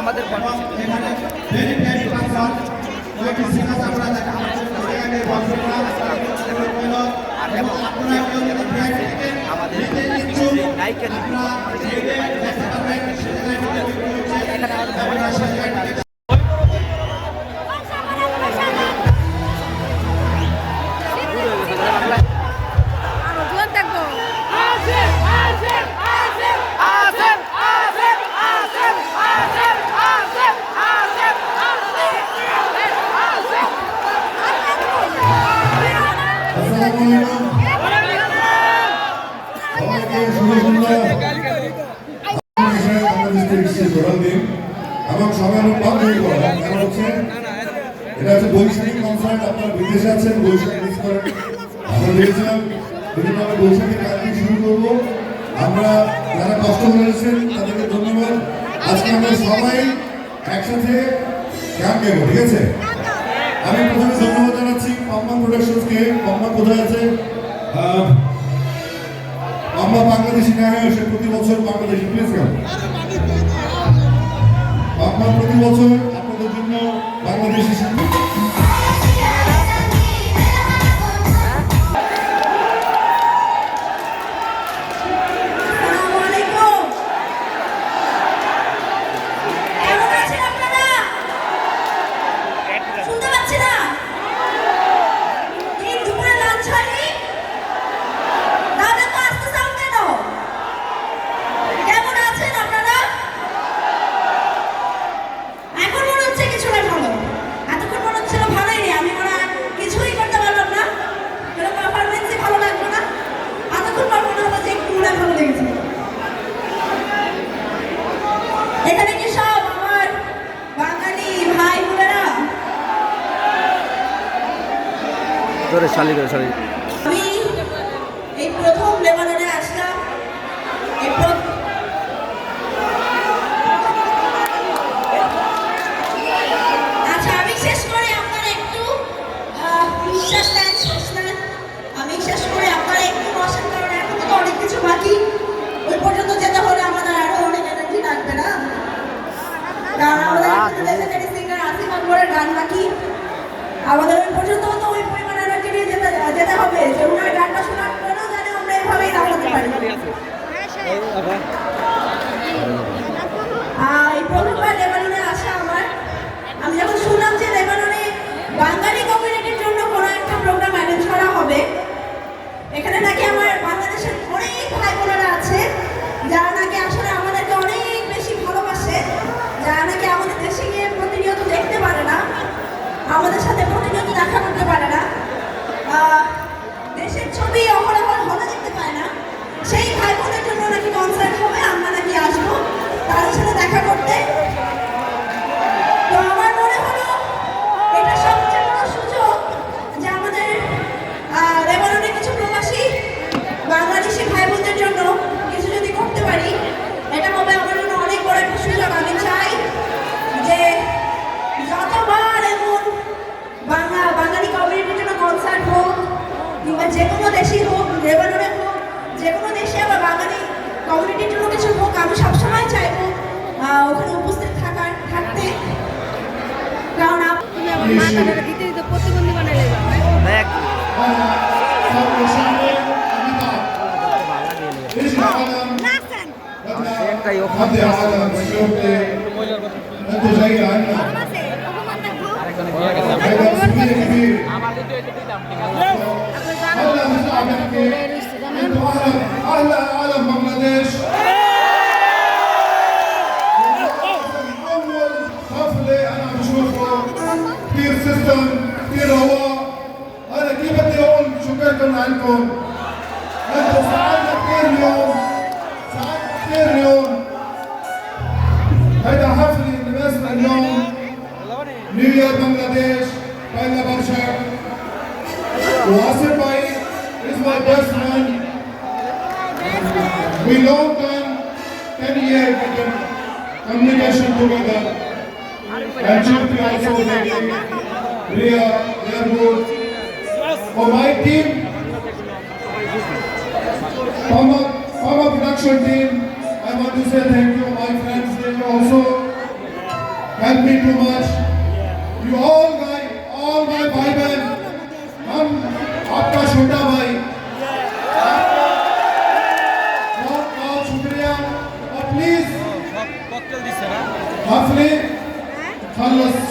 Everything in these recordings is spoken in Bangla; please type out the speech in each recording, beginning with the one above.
আমাদের আমরা যারা কষ্ট করেছেন তাদেরকে ধন্যবাদ আজকে সবাই একসাথে গাইবো ঠিক আছে আমি প্রথমে ধন্যবাদ। জানাচ্ছি পাম্মা প্রোডাকশনসকে পাম্মা কোথায় আছে? পাম্মা বাংলাদেশি না হয়ে সে প্রতি বছর বাংলাদেশি প্লিজ গান পাম্মা প্রতি বছর আপনাদের জন্য বাংলাদেশি শিল্পী ধরে চালি করে চালি এই প্রথম লেবাননে আসলাম। আচ্ছা আমি শেষ করে আপনারা একটু আহ, বিশ্বাস নেন শেষ নেন। আমি শেষ করে আপনারা একটু বসেন কারণ এখন তো অনেক কিছু বাকি। ওই পর্যন্ত যেতে হলে আমাদের আরও অনেক এনার্জি লাগবে না। কারণ আমাদের এখন লেজেন্ডারি সিঙ্গার আসিফ আকবরের গান বাকি। আমাদের ওই পর্যন্ত তো ওই পরিমাণ বাঙালি কমিউনিটির জন্য কোনো একটা করা হবে, এখানে নাকি আমার বাংলাদেশের অনেক আছে, যারা নাকি আসলে আমাদেরকে অনেক বেশি ভালোবাসে, যারা নাকি আমাদের দেশে গিয়ে প্রতিনিয়ত দেখতে পারে না, আমাদের সাথে প্রতিনিয়ত দেখা করতে পারে না। দেশের ছবি অহরহ হলে দেখতে পায় না। সেই ভাই বোনের জন্য নাকি কনসার্ট হবে, আমরা নাকি আসব। তাদের সাথে দেখা করতে তো আমার মনে হলো এটা সবচেয়ে বড় সুযোগ যে আমাদের আহ, লেবাননে কিছু প্রবাসী বাংলাদেশি ভাই বোনদের জন্য কিছু যদি করতে পারি এটা হবে আমার জন্য অনেক বড় একটা সুযোগ আমি চাই যে যতবার এমন বাংলা বাঙালি কমিউনিটির জন্য কনসার্ট হোক কিংবা যে কোনো দেশেই হোক লেবাননে হোক যে কোনো দেশে আমার বাঙালি কমিউনিটির জন্য কিছু হোক আমি সবসময় চাইব ওখানে উপস্থিত থাকার থাকতে। কারণ আমার মা কাটাটা দিতে প্রতিবন্ধী বানাইলে একটাই هلا بنطلع نحكي أنتوا أهلا أهلا بنغلاديش اول حفله أنا بشوفه كثير سيستم كثير هواء أنا كيف بدي أقول شكرا لكم أنتوا ساعدنا كثير اليوم ساعدنا كثير اليوم هيدا حفلة لناسنا اليوم نيو يير بنغلاديش Desmond, we long term 10 year communication together. And Champion also Devi, Ria, Yarmur. For my team, former, former production team, I want to say thank you, my friends, they also helped me too much. You all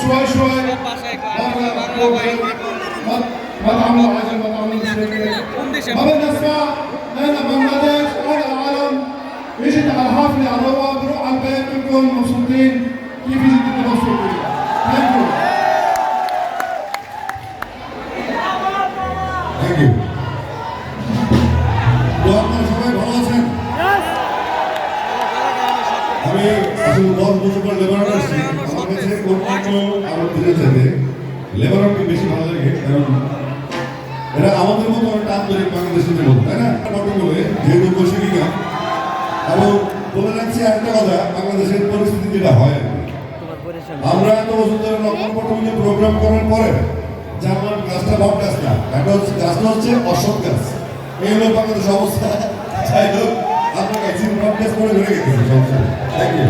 شوي شوي. ما تعملوا عجل ما بدنا نسمع لنا بنغلاديش ولا العالم اجت على حفله على الروعه بروح على البيت كلكم مبسوطين. كيف اجت أنتم مبسوطين؟ ثانك يو ثانك লেবাননকে বেশি ভালো লাগে, কারণ এরা আমাদের মতো অনেকটা আন্তরিক বাংলাদেশের মতো তাই না? নটন বলে যেহেতু বৈশাখী গান এবং বলে যাচ্ছি একটা কথা, বাংলাদেশের পরিস্থিতি যেটা হয়, আমরা এত বছর ধরে নকল পটমিলে প্রোগ্রাম করার পরে জানলাম গাছটা বট গাছ না এটা হচ্ছে গাছটা হচ্ছে অসৎ গাছ। এই হলো বাংলাদেশ অবস্থা। যাই হোক আমরা গাছি বট গাছ করে ধরে গেছি, সমস্যা থ্যাংক ইউ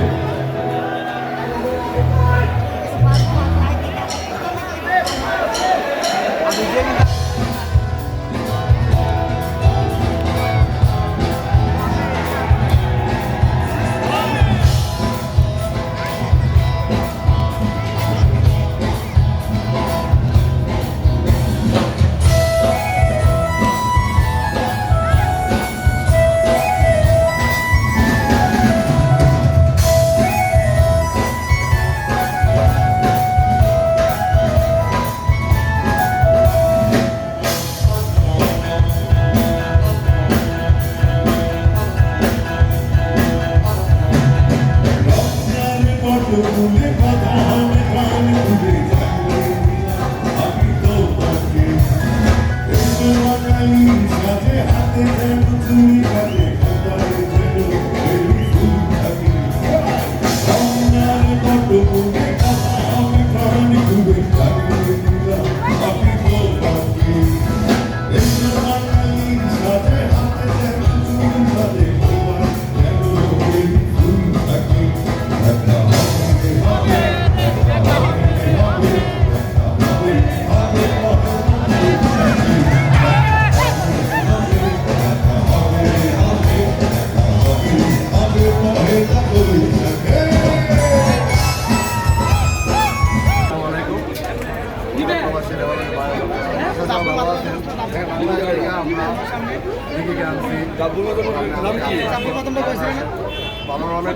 ভালো অনেক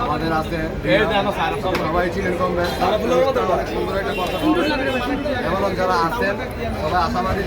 আমাদের আছে সবাই অনেক সুন্দর একটা কথা বলবেন যারা আছেন সবাই আশাবাদী